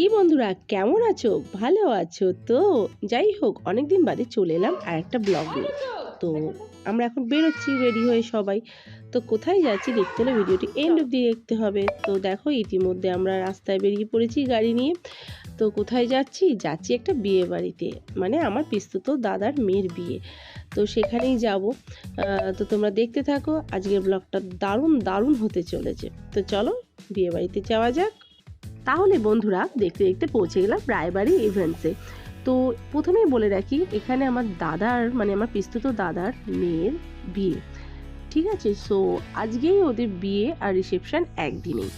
কি বন্ধুরা, কেমন আছো? ভালো আছো তো? যাই হোক, অনেকদিন বাদে চলে এলাম আর একটা ব্লগ নিয়ে। তো আমরা এখন বেরোচ্ছি রেডি হয়ে সবাই। তো কোথায় যাচ্ছি দেখতে হলে ভিডিওটি এন্ড অব্দি দেখতে হবে। তো দেখো, ইতিমধ্যে আমরা রাস্তায় বেরিয়ে পড়েছি গাড়ি নিয়ে। তো কোথায় যাচ্ছি? যাচ্ছি একটা বিয়ে বাড়িতে। মানে আমার পিস্তুত দাদার মেয়ের বিয়ে। তো সেখানেই যাব। তো তোমরা দেখতে থাকো, আজকের ব্লগটা দারুণ দারুণ হতে চলেছে। তো চলো, বিয়ে বাড়িতে যাওয়া যাক। তাহলে বন্ধুরা দেখতে দেখতে পৌঁছে গেলাম রায়বাড়ি ইভেন্টসে তো প্রথমেই বলে রাখি, এখানে আমার দাদার মানে আমার পিস্তুত দাদার মেয়ের বিয়ে। ঠিক আছে? সো আজকেই ওদের বিয়ে আর রিসেপশান একদিনেই।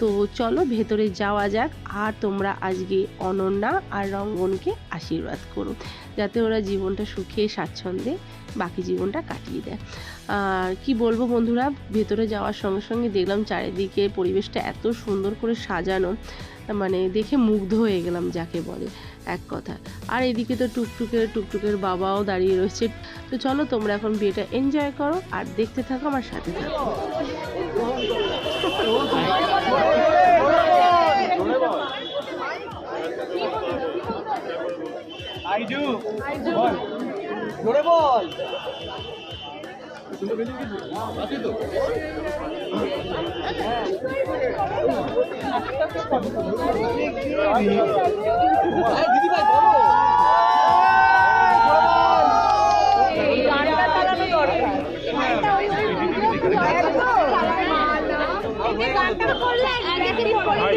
তো চলো ভেতরে যাওয়া যাক, আর তোমরা আজকে অনন্যা আর রঙ্গনকে আশীর্বাদ করো, যাতে ওরা জীবনটা সুখে, স্বাচ্ছন্দ্যে বাকি জীবনটা কাটিয়ে দেয়। আর কি বলব বন্ধুরা, ভেতরে যাওয়ার সঙ্গে সঙ্গে দেখলাম চারিদিকে পরিবেশটা এত সুন্দর করে সাজানো মানে দেখে মুগ্ধ হয়ে গেলাম যাকে বলে, এক কথা। আর এদিকে তো টুকটুকের টুকটুকের বাবাও দাঁড়িয়ে রয়েছে। তো চলো তোমরা এখন বিয়েটা এনজয় করো, আর দেখতে থাকো আমার সাথে থাকো। আই ডু বল। জোরে বল। দিদি ভাই বলো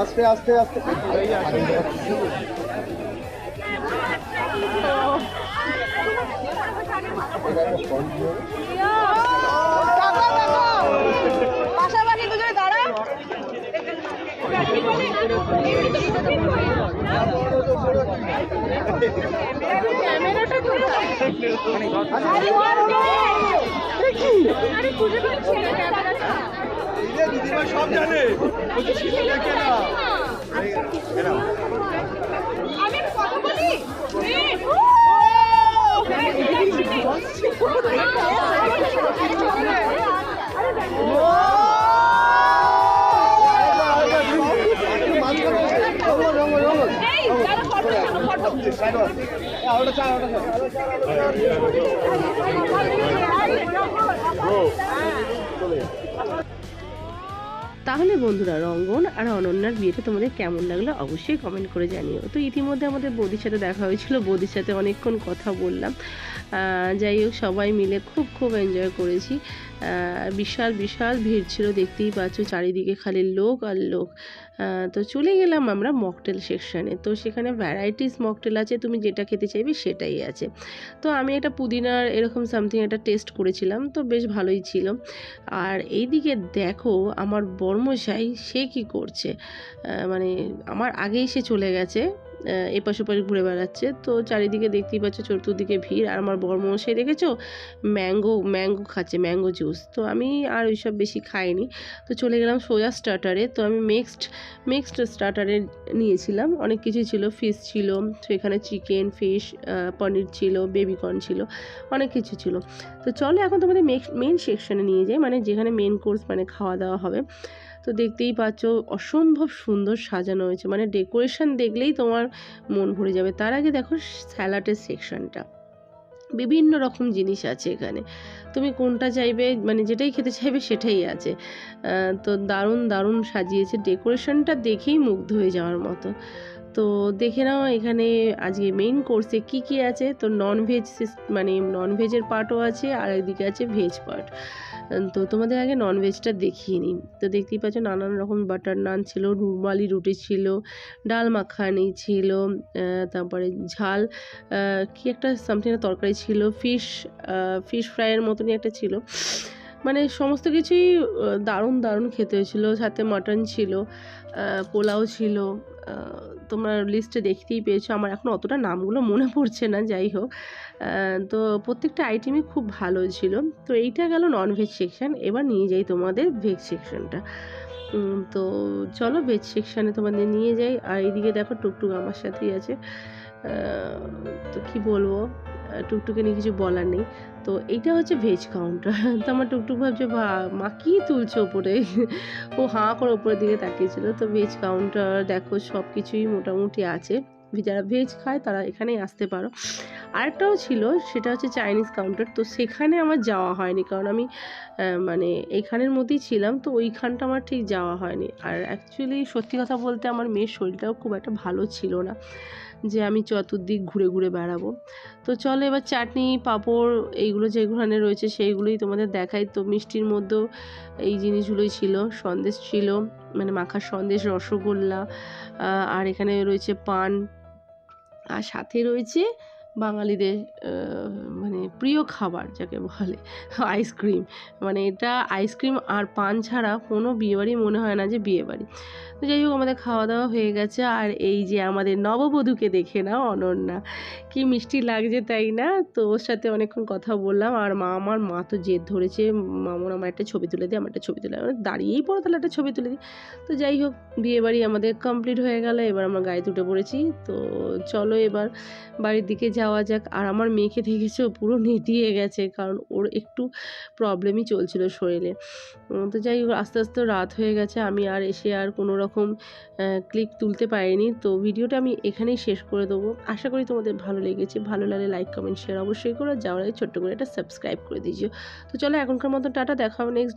আস্তে আস্তে আস্তে। পাশাপাশি দুজনে দাঁড়া ক্যামেরাটা কোথায় আরে খুঁজে পাচ্ছি না ক্যামেরাটা। দিদিভাই সব জানে বলছি দেখে না আমি কথা বলি তাহলে বন্ধুরা রঙ্গন আর অনন্যার বিয়েটা তোমাদের কেমন লাগল অবশ্যই কমেন্ট করে জানিও। তো ইতিমধ্যে আমাদের বৌদির সাথে দেখা হয়েছিল, বৌদির সাথে অনেকক্ষণ কথা বললাম। যাই হোক, সবাই মিলে খুব খুব এনজয় করেছি। বিশাল বিশাল ভিড় ছিল, দেখতেই পাচ্ছ চারিদিকে খালি লোক আর লোক। তো চলে গেলাম আমরা মকটেল সেকশানে তো সেখানে ভ্যারাইটিস মকটেল আছে, তুমি যেটা খেতে চাইবে সেটাই আছে। তো আমি একটা পুদিনার এরকম সামথিং একটা টেস্ট করেছিলাম, তো বেশ ভালোই ছিল। আর এইদিকে দেখো আমার বর্মশাই সে কি করছে? মানে আমার আগেই সে চলে গেছে। এপাশ ওপাশ ঘুরে বেড়াচ্ছে। তো চারিদিকে দেখতেই পাচ্ছ চতুর্দিকে ভিড়। আর আমার বর বর্মশাই দেখেছ? ম্যাঙ্গো ম্যাঙ্গো খাচ্ছে, ম্যাঙ্গো জুস। তো আমি আর ওইসব বেশি খাইনি। তো চলে গেলাম সোজা স্টার্টারে। তো আমি মিক্সড মিক্সড স্টার্টারে নিয়েছিলাম। অনেক কিছু ছিল। ফিশ ছিল সেখানে চিকেন, ফিশ পনির ছিল, বেবিকর্ন ছিল, অনেক কিছু ছিল। তো চলো এখন তোমাদের মেন সেকশনে নিয়ে যাই। মানে যেখানে মেন কোর্স মানে খাওয়া দাওয়া হবে। তো দেখতেই পাচ্ছ অসম্ভব সুন্দর সাজানো হয়েছে। মানে ডেকোরেশন দেখলেই তোমার মন ভরে যাবে। তার আগে দেখো স্যালাডের সেকশনটা বিভিন্ন রকম জিনিস আছে এখানে। তুমি কোনটা চাইবে? মানে যেটাই খেতে চাইবে সেটাই আছে। তো দারুণ দারুণ সাজিয়েছে। ডেকোরেশনটা দেখেই মুগ্ধ হয়ে যাওয়ার মতো। তো দেখে নাও এখানে আজকে মেইন কোর্সে কি কি আছে? তো নন ভেজ মানে নন ভেজের পার্টও আছে আর একদিকে আছে ভেজ পার্ট তো তোমাদের আগে নন ভেজটা দেখিয়ে নিই। তো দেখতেই পাচ্ছ নানান রকম বাটার নান ছিল, রুমালি রুটি ছিল, ডাল মাখানি ছিল তারপরে ঝাল কি একটা সামথিং তরকারি ছিল ফিশ ফিশ ফ্রাইয়ের মতনই একটা ছিল। মানে সমস্ত কিছুই দারুণ দারুণ খেতে হয়েছিল। সাথে মাটন ছিল পোলাও ছিল তোমরা লিস্টে দেখতেই পেয়েছ। আমার এখন অতটা নামগুলো মনে পড়ছে না, যাই হোক। তো প্রত্যেকটা আইটেমই খুব ভালো ছিল। তো এইটা গেল ননভেজ সেকশন এবার নিয়ে যাই তোমাদের ভেজ সেকশানটা তো চলো ভেজ সেকশানে তোমাদের নিয়ে যাই। আর এইদিকে দেখো টুকটুক আমার সাথেই আছে। তো কি বলব? টুকটুকে নিয়ে কিছু বলার নেই। তো এইটা হচ্ছে ভেজ কাউন্টার তো আমার টুকটুক ভাবছে বা মা তুলছে ওপরে? ও হাঁ করে ওপরের দিকে তাকিয়েছিল। তো ভেজ কাউন্টার দেখো সব কিছুই মোটামুটি আছে। যারা ভেজ খায় তারা এখানেই আসতে পারো। আরেকটাও ছিল, সেটা হচ্ছে চাইনিজ কাউন্টার তো সেখানে আমার যাওয়া হয়নি, কারণ আমি মানে এইখানের মধ্যেই ছিলাম, তো ওইখানটা আমার ঠিক যাওয়া হয়নি। আর অ্যাকচুয়ালি সত্যি কথা বলতে আমার মেয়ের শরীরটাও খুব একটা ভালো ছিল না, যে আমি চতুর্দিক ঘুরে ঘুরে বেড়াবো। তো চলো এবার চাটনি, পাঁপড়, এইগুলো যেগুলোখানে রয়েছে সেইগুলোই তোমাদের দেখাই। তো মিষ্টির মধ্যেও এই জিনিসগুলোই ছিল, সন্দেশ ছিল মানে মাখার সন্দেশ, রসগোল্লা আর এখানে রয়েছে পান। আর সাথে রয়েছে বাঙালিদের মানে প্রিয় খাবার যাকে বলে আইসক্রিম মানে এটা আইসক্রিম আর পান ছাড়া কোনো বিয়েবাড়ি মনে হয় না যে বিয়েবাড়ি। তো যাই হোক, আমাদের খাওয়া দাওয়া হয়ে গেছে। আর এই যে আমাদের নববধূকে দেখে না অনন্যা। কি মিষ্টি লাগছে তাই না? তো ওর সাথে অনেকক্ষণ কথা বললাম। আর মা, আমার মা তো জেদ ধরেছে মামুন আমার একটা ছবি তুলে দিই আমার একটা ছবি তুলে। দাঁড়িয়েই পড়ো তাহলে একটা ছবি তুলে দিই। তো যাই হোক, বিয়েবাড়ি আমাদের কমপ্লিট হয়ে গেল। এবার আমরা গাড়িতে উঠে পড়েছি তো চলো এবার বাড়ির দিকে যাওয়া যাক। আর আমার মেয়েকে দেখেছ? পুরো নেটিয়ে গেছে, কারণ ওর একটু প্রবলেমই চলছিল শরীরে। তো যাই হোক, আস্তে আস্তে রাত হয়ে গেছে। আমি আর এসে আর কোনো রকম ক্লিক তুলতে পারিনি। তো ভিডিওটা আমি এখানেই শেষ করে দেবো। আশা করি তোমাদের ভালো লেগেছে। ভালো লাগলে লাইক কমেন্ট শেয়ার অবশ্যই করো। যাওয়ার আগে ছোট্ট করে একটা সাবস্ক্রাইব করে দিয়েছ। তো চলো, এখনকার মতো টাটা। দেখা হবে নেক্সট